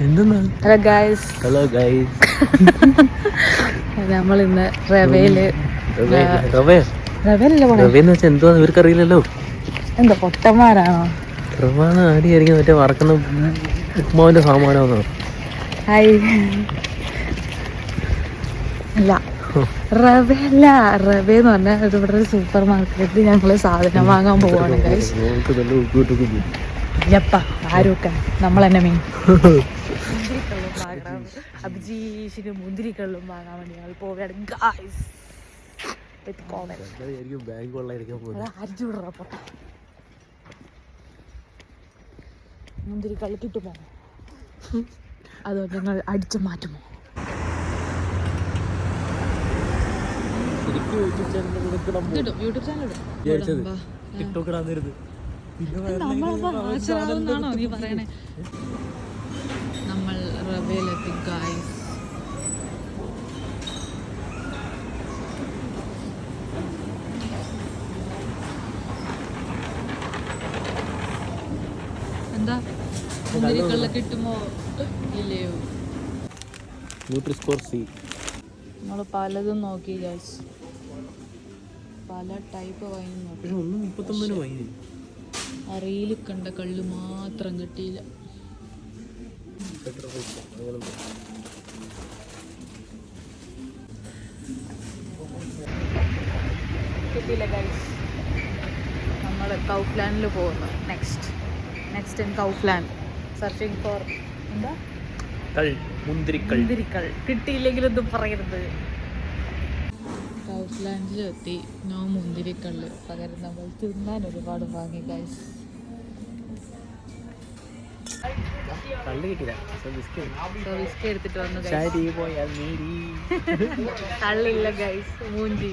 Hello guys hello guys നമ്മൾ ഇന്ന് റവയിൽ റവേ റവയിലല്ലേ പോണേ റവേന്ന് വെച്ചാൽ എന്തുവാ ഇവർക്ക് അറിയില്ലല്ലോ എന്താ പൊട്ടന്മാരാണോ റവാണ് ആടിയായിരിക്കും മറ്റേ വറക്കുന്ന ഉപ്മാവിന്റെ സാമാനമാണോ ഹായ് അല്ല റവയല്ല റവ എന്ന് പറഞ്ഞാൽ ഇവിടെ ഒരു സൂപ്പർ മാർക്കറ്റിൽ ഞങ്ങൾ സാധനം വാങ്ങാൻ പോവാണ് ഗൈസ് നമുക്ക് നല്ല ഉപ്പിട്ടൊക്കെ പോയി. യപ്പ ആരൊക്കെ? നമ്മൾ തന്നെ വാങ്ങണം അഭിജീഷിന് മുന്തിരിക്കള്ളും വാങ്ങാൻ വേണ്ടി ഞങ്ങൾ പോവുകയാണ്. ഗായ്സ് മുന്തിരിക്കള്ള് കിട്ടുമോ? അതോ ഞങ്ങൾ അടിച്ചു മാറ്റുമോ? യൂട്യൂബ് ചാനൽ ടിക്ടോക്ക് ഇടാൻ നമ്മൾ റവയിലെത്തി ഗായ്സ് എന്താ? മുന്തിരിക്കള്ള കിട്ടുമോ? ഇല്ലയോ ന്യൂട്രി സ്കോർ സി നമ്മൾ പലതും നോക്കി ഗൈസ് പല ടൈപ്പ് വൈൻ നോക്കി. റീലിൽ കണ്ട കള്ള് മാത്രം കിട്ടിയില്ല. കിട്ടിയില്ല ഗൈസ് നമ്മൾ കൗപ്ലാനിൽ പോകുന്നു. Next next in Kaufland searching for എന്താ? മുന്തിരിക്കൾ മുന്തിരിക്കൾ കിട്ടിയില്ലെങ്കിൽ ഒന്നും പറയരുത്. കൗഫ്ലാൻഡിലെത്തി നോ മുന്തിരിക്കള്ള്. പകരം നമ്മൾ തിന്നാൻ ഒരുപാട് വാങ്ങി ഗൈസ് കള്ള് എടുത്തിട്ട് വന്നു കള്ളില്ല ഗൈസ് മൂഞ്ചി.